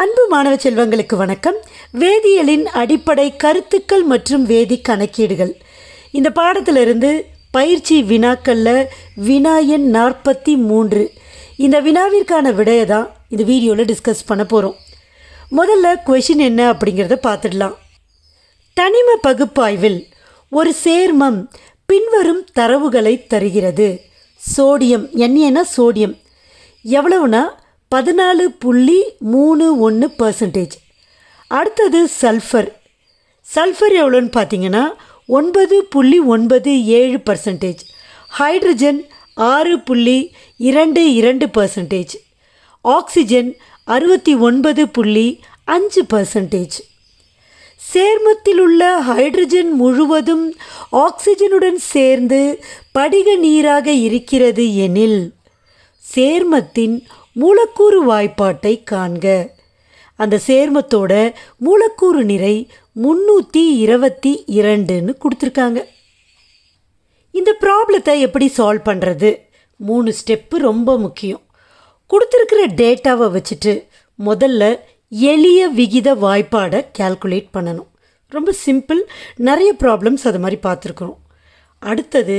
அன்பு மாணவ செல்வங்களுக்கு வணக்கம். வேதியியலின் அடிப்படை கருத்துக்கள் மற்றும் வேதி கணக்கீடுகள். இந்த பாடத்திலிருந்து பயிற்சி வினாக்களில் வினா எண் நாற்பத்தி மூன்று. இந்த வினாவிற்கான விடையை தான் இந்த வீடியோவில் டிஸ்கஸ் பண்ண போகிறோம் முதல்ல கொஷின் என்ன அப்படிங்கிறத பார்த்துடலாம். தனிம பகுப்பாய்வில் ஒரு சேர்மம் பின்வரும் தரவுகளை தருகிறது. Sodium எண்ணெய்னா sodium. எவ்வளவுனா பதினாலு புள்ளி மூணு ஒன்று பர்சன்டேஜ் அடுத்தது சல்ஃபர் சல்ஃபர் எவ்வளோன்னு பார்த்தீங்கன்னா ஒன்பது புள்ளி ஒன்பது ஏழு பர்சன்டேஜ் ஹைட்ரஜன் ஆறு புள்ளி இரண்டு இரண்டு பர்சன்டேஜ் ஆக்சிஜன் அறுபத்தி ஒன்பது புள்ளி அஞ்சு பர்சன்டேஜ் சேர்மத்தில் உள்ள ஹைட்ரஜன் முழுவதும் ஆக்சிஜனுடன் சேர்ந்து படிக நீராக இருக்கிறது எனில் சேர்மத்தின் மூலக்கூறு வாய்ப்பாட்டை காண்க. அந்த சேர்மத்தோட மூலக்கூறு நிறை முந்நூற்றி இருபத்தி இரண்டுன்னு கொடுத்துருக்காங்க. இந்த ப்ராப்ளத்தை எப்படி சால்வ் பண்ணுறது மூணு ஸ்டெப்பு ரொம்ப முக்கியம். கொடுத்துருக்கிற டேட்டாவை வச்சுட்டு முதல்ல எளிய விகித வாய்ப்பாடை கால்குலேட் பண்ணணும். ரொம்ப சிம்பிள் நிறைய ப்ராப்ளம்ஸ் அது மாதிரி பார்த்துருக்குறோம். அடுத்தது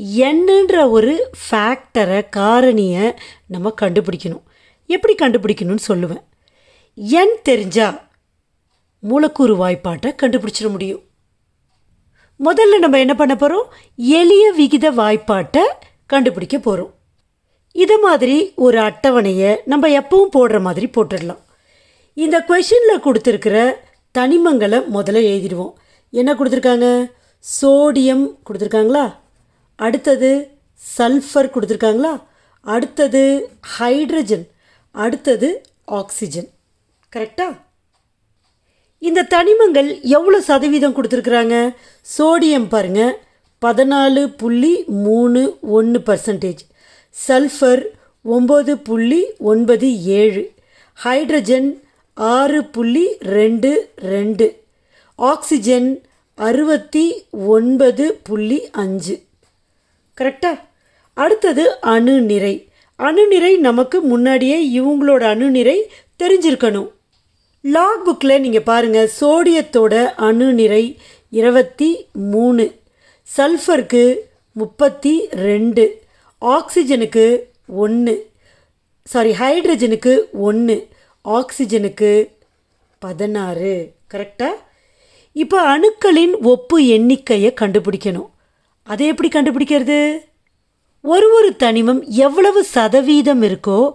என்னன்ற ஒரு ஃபேக்டரை காரணியை நம்ம கண்டுபிடிக்கணும். எப்படி கண்டுபிடிக்கணும்னு சொல்லுவேன். என் தெரிஞ்சால் மூலக்கூறு வாய்ப்பாட்டை கண்டுபிடிச்சிட முடியும். முதல்ல நம்ம என்ன பண்ண போகிறோம் எளிய விகித வாய்ப்பாட்டை கண்டுபிடிக்க போகிறோம் இதை மாதிரி ஒரு அட்டவணையை நம்ம எப்பவும் போடுற மாதிரி போட்டுடலாம். இந்த கொஷினில் கொடுத்துருக்கிற தனிமங்களை முதல்ல எழுதிடுவோம். என்ன கொடுத்துருக்காங்க? சோடியம் கொடுத்துருக்காங்களா? அடுத்தது சல்ஃபர் கொடுத்துருக்காங்களா? அடுத்தது ஹைட்ரஜன் அடுத்தது ஆக்சிஜன் கரெக்டா இந்த தனிமங்கள் எவ்வளோ சதவீதம் கொடுத்துருக்குறாங்க? சோடியம் பாருங்கள் பதினாலு புள்ளி மூணு ஒன்று பர்சன்டேஜ் சல்ஃபர் ஒம்பது புள்ளி ஒன்பது ஏழு. ஹைட்ரஜன் ஆறு புள்ளி ரெண்டு ரெண்டு. ஆக்சிஜன் அறுபத்தி ஒன்பது புள்ளி அஞ்சு. கரெக்டா அடுத்தது அணுநிறை அணுநிறை நமக்கு முன்னாடியே இவங்களோட அணுநிறை தெரிஞ்சிருக்கணும். லாக் புக்கில் நீங்கள் பாருங்கள் சோடியத்தோட அணுநிறை இருபத்தி மூணு. சல்ஃபருக்கு முப்பத்தி ரெண்டு. ஆக்சிஜனுக்கு ஒன்று சாரி ஹைட்ரஜனுக்கு ஒன்று ஆக்சிஜனுக்கு பதினாறு. கரெக்டாக இப்போ அணுக்களின் ஒப்பு எண்ணிக்கையை கண்டுபிடிக்கணும். அதை எப்படி கண்டுபிடிக்கிறது? ஒரு ஒரு தனிமம் எவ்வளவு சதவீதம் இருக்கோ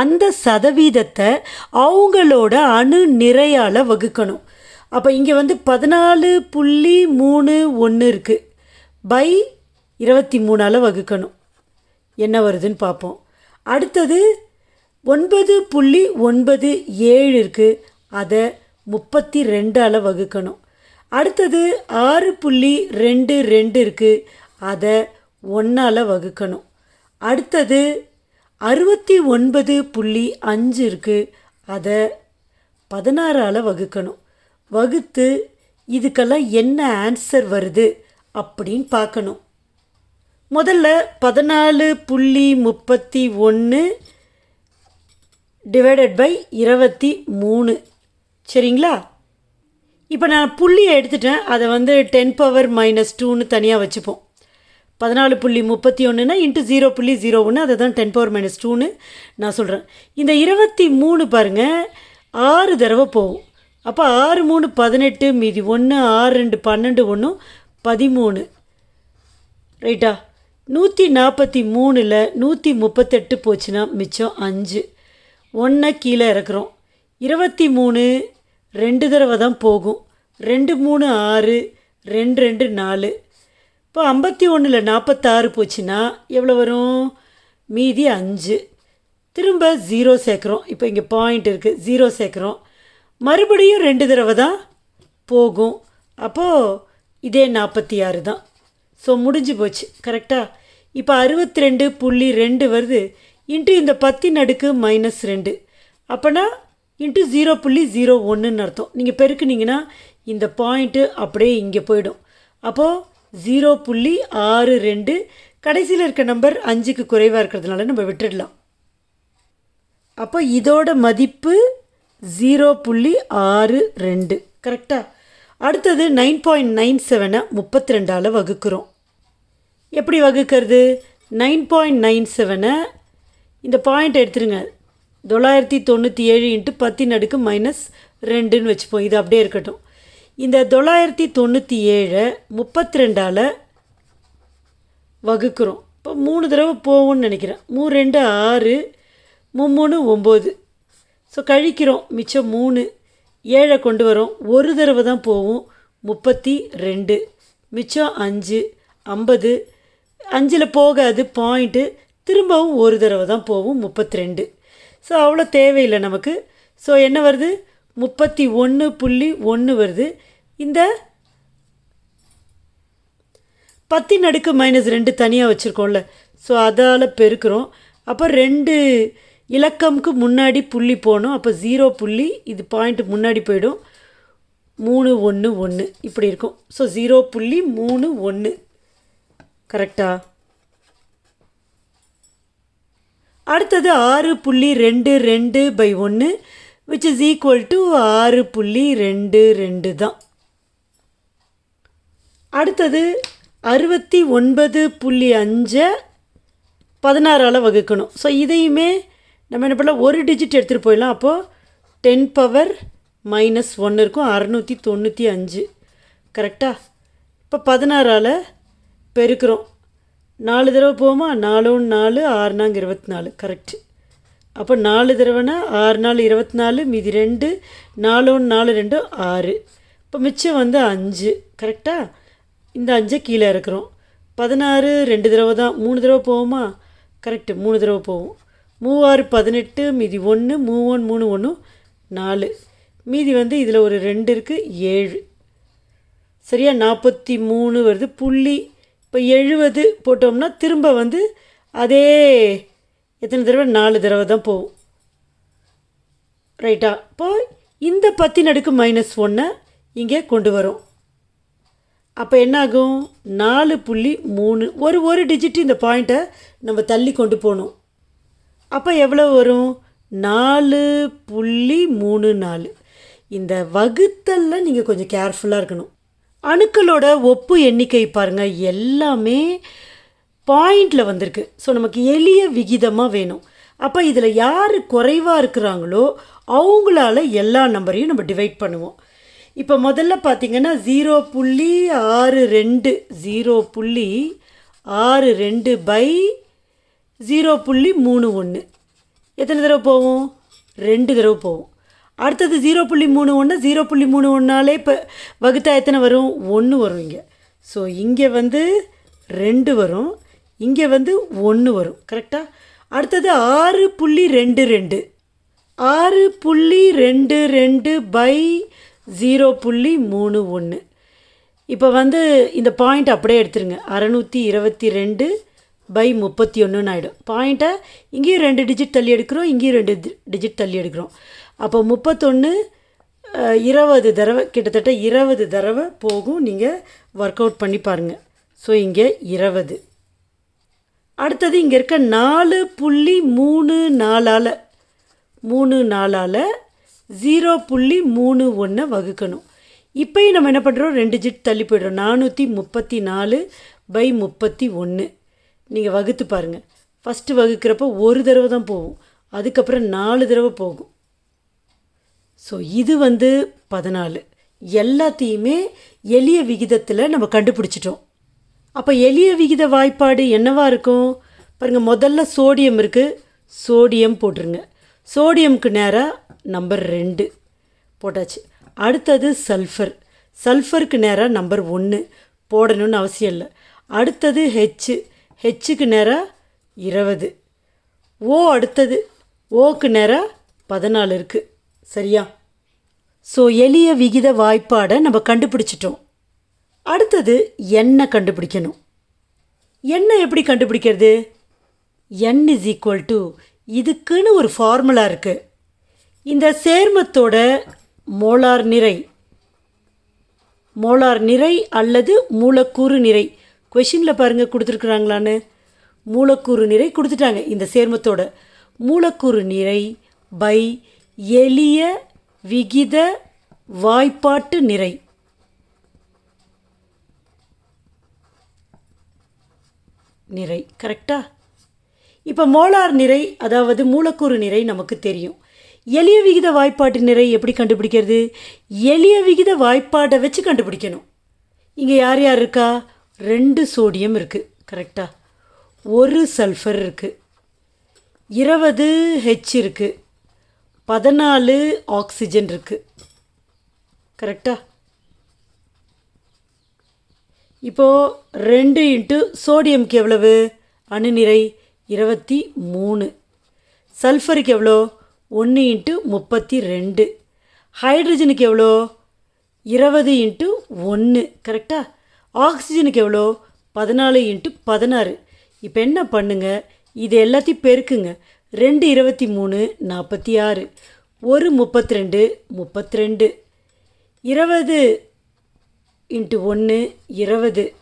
அந்த சதவீதத்தை அவங்களோட அணு நிறையால் வகுக்கணும். அப்போ இங்கே வந்து பதினாலு புள்ளி மூணு ஒன்று இருக்குது பை இருபத்தி மூணால் வகுக்கணும். என்ன வருதுன்னு பார்ப்போம். அடுத்தது ஒன்பது புள்ளி ஒன்பது ஏழு இருக்குது அதை முப்பத்தி ரெண்டால் வகுக்கணும். அடுத்தது ஆறு புள்ளி ரெண்டு ரெண்டு இருக்குது அதை ஒன்றால் வகுக்கணும். அடுத்தது அறுபத்தி ஒன்பது புள்ளி அஞ்சு இருக்குது அதை பதினாறால் வகுக்கணும். வகுத்து இதுக்கெல்லாம் என்ன ஆன்சர் வருது அப்படின்னு பார்க்கணும். முதல்ல பதினாலு புள்ளி முப்பத்தி ஒன்று டிவைடட் பை இருபத்தி மூணு. சரிங்களா? இப்போ நான் புள்ளியை எடுத்துட்டேன். அதை வந்து டென் பவர் மைனஸ் டூன்னு தனியாக வச்சுப்போம். பதினாலு புள்ளி முப்பத்தி ஒன்றுனா இன்ட்டு ஜீரோ புள்ளி ஜீரோ ஒன்று அதை தான் டென் பவர் மைனஸ் டூன்னு நான் சொல்கிறேன் இந்த இருபத்தி மூணு பாருங்கள் ஆறு தடவை போகும். அப்போ ஆறு மூணு பதினெட்டு மீதி ஒன்று ஆறு ரெண்டு பன்னெண்டு ஒன்று பதிமூணு. ரைட்டா? நூற்றி நாற்பத்தி மூணில் நூற்றி முப்பத்தெட்டு போச்சுன்னா மிச்சம் அஞ்சு. ஒன்றை கீழே இறக்குறோம். இருபத்தி மூணு ரெண்டு தடவை தான் போகும். ரெண்டு மூணு ஆறு ரெண்டு ரெண்டு நாலு. இப்போ ஐம்பத்தி ஒன்றில் நாற்பத்தாறு போச்சுன்னா எவ்வளோ வரும்? மீதி அஞ்சு. திரும்ப ஜீரோ சேர்க்குறோம். இப்போ இங்கே பாயிண்ட் இருக்குது ஜீரோ சேர்க்குறோம். மறுபடியும் ரெண்டு தடவை தான் போகும். அப்போது இதே நாற்பத்தி ஆறு தான். ஸோ முடிஞ்சு போச்சு. கரெக்டாக இப்போ அறுபத்தி ரெண்டு புள்ளி ரெண்டு வருது. இன்ட்டு இந்த பத்தின் அடுக்கு மைனஸ் ரெண்டு. அப்போனா இன்ட்டு ஜீரோ புள்ளி ஜீரோ ஒன்றுன்னு அர்த்தம். நீங்கள் பெருக்குனீங்கன்னா இந்த பாயிண்ட்டு அப்படியே இங்கே போயிடும். அப்போது ஜீரோ புள்ளி ஆறு ரெண்டு கடைசியில் இருக்க நம்பர் அஞ்சுக்கு குறைவாக இருக்கிறதுனால நம்ம விட்டுடலாம். அப்போ இதோட மதிப்பு ஜீரோ புள்ளி ஆறு ரெண்டு. கரெக்டாக அடுத்தது நைன் பாயிண்ட் நைன் செவனை முப்பத்தி ரெண்டால் வகுக்கிறோம். எப்படி வகுக்கிறது? நைன் பாயிண்ட் நைன் செவனை இந்த பாயிண்ட் எடுத்துருங்க. தொள்ளாயிரத்தி தொண்ணூற்றி ஏழு இன்ட்டு பத்தின் அடுக்கு மைனஸ் ரெண்டுன்னு வச்சுப்போம். இது அப்படியே இருக்கட்டும். இந்த தொள்ளாயிரத்தி தொண்ணூற்றி ஏழை முப்பத்தி ரெண்டால் வகுக்கிறோம். இப்போ மூணு தடவை போகும்னு நினைக்கிறேன். மூ ரெண்டு ஆறு மூணு ஒம்பது. ஸோ கழிக்கிறோம். மிச்சம் மூணு. ஏழை கொண்டு வரோம். ஒரு தடவை தான் போகும் முப்பத்தி ரெண்டு மிச்சம் அஞ்சு ஐம்பது. அஞ்சில் போகாது. பாயிண்ட்டு திரும்பவும் ஒரு தடவை தான் போகும் முப்பத்தி ரெண்டு ஸோ அவ்வளோ தேவையில்லை நமக்கு. ஸோ என்ன வருது? முப்பத்தி ஒன்று புள்ளி ஒன்று வருது. இந்த பத்தின் அடுக்கு மைனஸ் ரெண்டு தனியாக வச்சுருக்கோம்ல. ஸோ அதால் பெருக்கிறோம். அப்போ ரெண்டு இலக்கம்க்கு முன்னாடி புள்ளி போகணும். அப்போ ஜீரோ புள்ளி இது பாயிண்ட் முன்னாடி போயிடும். மூணு ஒன்று ஒன்று இப்படி இருக்கும். ஸோ ஜீரோ புள்ளி மூணு ஒன்று கரெக்டாக அடுத்தது ஆறு புள்ளி ரெண்டு ரெண்டு பை ஒன்று விச் இஸ் ஈக்குவல் டு ஆறு புள்ளி ரெண்டு ரெண்டு தான். அடுத்தது அறுபத்தி ஒன்பது புள்ளி அஞ்சை பதினாறால் வகுக்கணும். ஸோ இதையுமே நம்ம என்ன பண்ணலாம்? ஒரு டிஜிட் எடுத்துகிட்டு போயிடலாம். அப்போது டென் பவர் மைனஸ் ஒன்று இருக்கும். அறநூற்றி தொண்ணூற்றி அஞ்சு. கரெக்டாக இப்போ பதினாறால் பெருக்கிறோம். நாலு தடவை போமா நாலு நாலு ஆறு நாங்க இருபத்தி நாலு. கரெக்ட் அப்போ நாலு தடவைனா ஆறு நாலு இருபத்தி நாலு மீதி ரெண்டு நாலு ஒன்று நாலு ரெண்டு ஆறு. இப்போ மிச்சம் வந்து அஞ்சு. கரெக்டாக இந்த அஞ்சை கீழே இருக்கிறோம் பதினாறு ரெண்டு தடவை தான். மூணு தடவை போவோமா? கரெக்டு மூணு தடவை போகும் மூவாறு பதினெட்டு மீதி ஒன்று மூவொன்று மூணு ஒன்று நாலு. மீதி வந்து இதில் ஒரு ரெண்டு இருக்குது ஏழு. சரியா? நாற்பத்தி மூணு வருது. புள்ளி இப்போ எழுபது போட்டோம்னா திரும்ப வந்து அதே எத்தனை தடவை? நாலு தடவை தான் போகும். ரைட்டா? இப்போ இந்த பத்தின் அடுக்கு மைனஸ் ஒன்றை இங்கே கொண்டு வரும். அப்போ என்னாகும்? நாலு புள்ளி மூணு. ஒரு ஒரு டிஜிட் இந்த பாயிண்ட்டை நம்ம தள்ளி கொண்டு போகணும். அப்போ எவ்வளோ வரும்? நாலு புள்ளி மூணு நாலு. இந்த வகுத்தலில் நீங்கள் கொஞ்சம் கேர்ஃபுல்லாக இருக்கணும். அணுக்களோட ஒப்பு எண்ணிக்கை பாருங்கள் எல்லாமே பாயிண்டில் வந்திருக்கு. ஸோ நமக்கு எளிய விகிதமாக வேணும். அப்போ இதில் யார் குறைவாக இருக்கிறாங்களோ அவங்களால எல்லா நம்பரையும் நம்ம டிவைட் பண்ணுவோம். இப்போ முதல்ல பார்த்தீங்கன்னா ஜீரோ புள்ளி ஆறு ரெண்டு ஜீரோ புள்ளி ஆறு ரெண்டு பை ஜீரோ புள்ளி மூணு ஒன்று எத்தனை தடவை போவோம்? ரெண்டு தடவை போவோம். அடுத்தது ஜீரோ புள்ளி மூணு ஒன்று ஜீரோ புள்ளி மூணு ஒன்றாலே இப்போ வகுத்தா எத்தனை வரும்? ஒன்று வரும் இங்கே. ஸோ இங்கே வந்து ரெண்டு வரும். இங்கே வந்து ஒன்று வரும். கரெக்டாக அடுத்தது ஆறு புள்ளி ரெண்டு ரெண்டு. ஆறு புள்ளி ரெண்டு ரெண்டு பை ஜீரோ புள்ளி மூணு ஒன்று இப்போ வந்து இந்த பாயிண்ட் அப்படியே எடுத்துருங்க. அறநூற்றி இருபத்தி ரெண்டு பை முப்பத்தி ஒன்றுன்னு ஆகிடும் பாயிண்ட்டை இங்கேயும் ரெண்டு டிஜிட் தள்ளி எடுக்கிறோம் இங்கேயும் ரெண்டு டிஜிட் தள்ளி எடுக்கிறோம். அப்போ முப்பத்தொன்று இருபது தடவை கிட்டத்தட்ட இருபது தடவை போகும். நீங்கள் ஒர்க் அவுட் பண்ணி பாருங்கள் ஸோ இங்கே இருபது அடுத்தது இங்கே இருக்க நாலு புள்ளி மூணு நாலால் மூணு நாலால் ஜீரோ புள்ளி மூணு ஒன்றை வகுக்கணும். இப்போயும் நம்ம என்ன பண்ணுறோம் ரெண்டு ஜிட் தள்ளி போய்டுறோம். நானூற்றி முப்பத்தி நாலு பை முப்பத்தி ஒன்று நீங்கள் வகுத்து பாருங்கள் ஃபஸ்ட்டு வகுக்கிறப்போ ஒரு தடவை தான் போகும். அதுக்கப்புறம் நாலு தடவை போகும். ஸோ இது வந்து பதினாலு. எல்லாத்தையுமே எளிய விகிதத்தில் நம்ம கண்டுபிடிச்சிட்டோம். அப்போ எளிய விகித வாய்ப்பாடு என்னவா இருக்கும்? பாருங்கள் முதல்ல சோடியம் இருக்குது சோடியம் போட்டுருங்க. சோடியம்க்கு நேராக நம்பர் ரெண்டு போட்டாச்சு. அடுத்தது சல்ஃபர். சல்ஃபருக்கு நேராக நம்பர் ஒன்று போடணும்னு அவசியம் இல்லை. அடுத்தது ஹெச்சு ஹெச்சுக்கு நேராக இருபது. ஓ அடுத்தது. ஓக்கு நேராக பதினாலு இருக்குது சரியா? ஸோ எளிய விகித வாய்ப்பாடை நம்ம கண்டுபிடிச்சிட்டோம். அடுத்தது எண்ணெய் கண்டுபிடிக்கணும்? எண்ணெய் எப்படி கண்டுபிடிக்கிறது? என் இஸ் ஈக்குவல் டு இதுக்குன்னு ஒரு ஃபார்முலா இருக்குது இந்த சேர்மத்தோட மோலார் நிறை. மோலார் நிறை அல்லது மூலக்கூறு நிறை. கொஷினில் பாருங்கள் கொடுத்துருக்குறாங்களான்னு. மூலக்கூறு நிறை கொடுத்துட்டாங்க இந்த சேர்மத்தோட. மூலக்கூறு நிறை பை எளிய விகித வாய்ப்பாட்டு நிறை. நிறை கரெக்டா இப்போ மோலார் நிறை அதாவது மூலக்கூறு நிறை நமக்கு தெரியும். எளிய விகித வாய்ப்பாட்டு நிறை எப்படி கண்டுபிடிக்கிறது? எளிய விகித வாய்ப்பாட்டை வச்சு கண்டுபிடிக்கணும். இங்கே யார் யார் இருக்கா? ரெண்டு சோடியம் இருக்குது கரெக்டாக ஒரு சல்ஃபர் இருக்குது இருபது ஹெச் இருக்குது பதினாலு ஆக்சிஜன் இருக்குது கரெக்டா இப்போது ரெண்டு இன்ட்டு சோடியம்க்கு எவ்வளவு? அணுநிறை இருபத்தி மூணு. சல்ஃபருக்கு எவ்வளோ? ஒன்று இன்ட்டு முப்பத்தி ரெண்டு. ஹைட்ரஜனுக்கு எவ்வளோ? இருபது இன்ட்டு ஒன்று கரெக்டா ஆக்சிஜனுக்கு எவ்வளோ? பதினாலு இன்ட்டு பதினாறு. இப்போ என்ன பண்ணுங்க? இது எல்லாத்தையும் பெருக்குங்க. ரெண்டு இருபத்தி மூணு நாற்பத்தி ஆறு. ஒரு முப்பத்தி ரெண்டு முப்பத்தி ரெண்டு இருபது இன்ட்டு ஒன்று இருபது.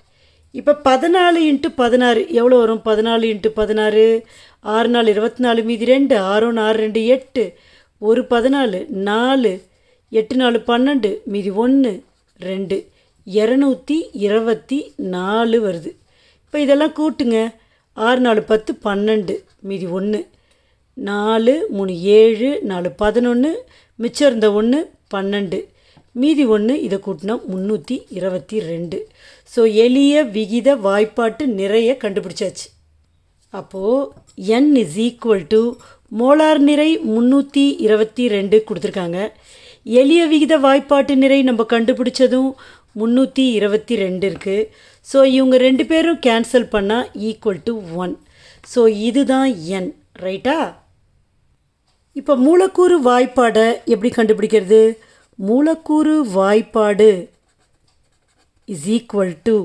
இப்போ பதினாலு இன்ட்டு பதினாறு எவ்வளோ வரும்? பதினாலு இன்ட்டு பதினாறு ஆறு நாலு இருபத்தி நாலு மீதி ரெண்டு ஆறு ஒன்று ஆறு ரெண்டு எட்டு. ஒரு பதினாலு நாலு. எட்டு நாலு பன்னெண்டு மீதி ஒன்று ரெண்டு. இரநூத்தி இருபத்தி நாலு வருது. இப்போ இதெல்லாம் கூட்டுங்க. ஆறு நாலு பத்து பன்னெண்டு மீதி ஒன்று. நாலு மூணு ஏழு நாலு பதினொன்று மிச்சம் இருந்த ஒன்று பன்னெண்டு. மீதி ஒன்று இதை கூட்டினா முந்நூற்றி இருபத்தி ரெண்டு. ஸோ எளிய விகித வாய்ப்பாட்டு நிறைய கண்டுபிடிச்சாச்சு. அப்போது n is equal to molar நிறை முந்நூற்றி இருபத்தி ரெண்டு கொடுத்துருக்காங்க. எளிய விகித வாய்ப்பாட்டு நிறை நம்ம கண்டுபிடிச்சதும் முந்நூற்றி இருபத்தி ரெண்டு இருக்குது ஸோ இவங்க ரெண்டு பேரும் கேன்சல் பண்ணால் ஈக்குவல் டு ஒன் ஸோ இதுதான் என் ரைட்டா இப்போ மூலக்கூறு வாய்ப்பாடை எப்படி கண்டுபிடிக்கிறது? மூலக்கூறு வாய்ப்பாடு இஸ் ஈக்குவல் டு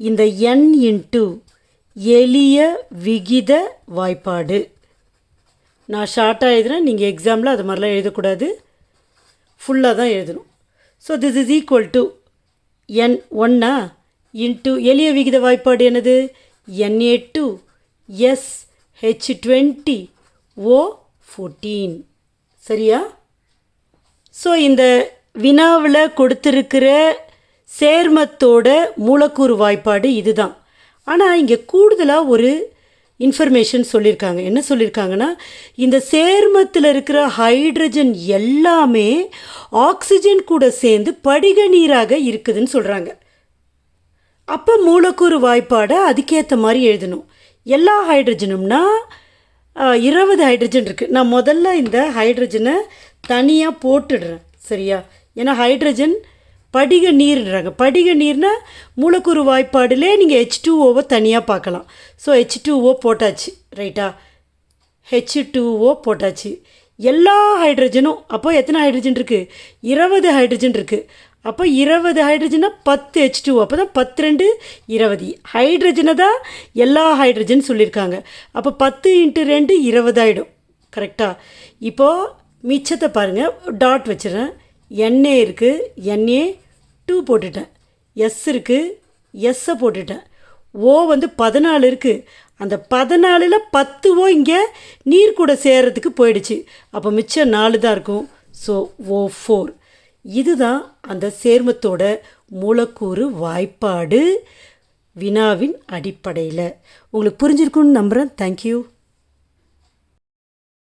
இந்த என் இன்ட்டு எளிய விகித வாய்ப்பாடு. நான் ஷார்ட்டாக எழுதுறேன் நீங்கள் எக்ஸாமில் அது மாதிரிலாம் எழுதக்கூடாது. ஃபுல்லாக தான் எழுதணும். So this is equal to n ஒன்னா இன்ட்டு எளிய விகித வாய்ப்பாடு என்னது? Na two S H twenty O fourteen சரியா? ஸோ இந்த வினாவில் கொடுத்துருக்கிற சேர்மத்தோட மூலக்கூறு வாய்ப்பாடு இதுதான். ஆனால் இங்கே கூடுதலாக ஒரு இன்ஃபர்மேஷன் சொல்லியிருக்காங்க என்ன சொல்லியிருக்காங்கன்னா இந்த சேர்மத்தில் இருக்கிற ஹைட்ரஜன் எல்லாமே ஆக்சிஜன் கூட சேர்ந்து படிக நீராக இருக்குதுன்னு சொல்கிறாங்க அப்போ மூலக்கூறு வாய்ப்பாடை அதுக்கேற்ற மாதிரி எழுதணும். எல்லா ஹைட்ரஜனும்னா இருபது ஹைட்ரஜன் இருக்குது நான் முதல்ல இந்த ஹைட்ரஜனை தனியாக போட்டுடுறேன். சரியா? ஏன்னா ஹைட்ரஜன் படிக நீர்ன்றாங்க. படிக நீர்னால் மூலக்கூறு வாய்ப்பாடுலே நீங்கள் ஹெச் டூ ஓவை தனியாக பார்க்கலாம். ஸோ ஹெச் டூ ஓ போட்டாச்சு. ரைட்டா ஹெச் டூஓ போட்டாச்சு. எல்லா ஹைட்ரஜனும் அப்போ எத்தனை ஹைட்ரஜன் இருக்குது இருபது ஹைட்ரஜன் இருக்குது அப்போ இருபது ஹைட்ரஜனா பத்து ஹெச் டூ அப்போ தான் பத்து ரெண்டு இருபது. ஹைட்ரஜனை தான் எல்லா ஹைட்ரஜன் சொல்லியிருக்காங்க அப்போ பத்து இன்ட்டு ரெண்டு இருபது ஆகிடும் கரெக்டாக இப்போது மிச்சத்தை பாருங்கள் டாட் வச்சுறேன் என்ஏ இருக்குது என்ஏ டூ போட்டுட்டேன். எஸ் இருக்குது எஸ்ஸை போட்டுட்டேன். ஓ வந்து பதினாலு இருக்குது அந்த பதினாலில் பத்து ஓ இங்கே நீர் கூட சேர்கிறதுக்கு போயிடுச்சு. அப்போ மிச்சம் நாலு தான் இருக்கும். ஸோ ஓ ஃபோர் இதுதான் அந்த சேர்மத்தோட மூலக்கூறு வாய்ப்பாடு வினாவின் அடிப்படையில். உங்களுக்கு புரிஞ்சிருக்குன்னு நம்புகிறேன் தேங்க்யூ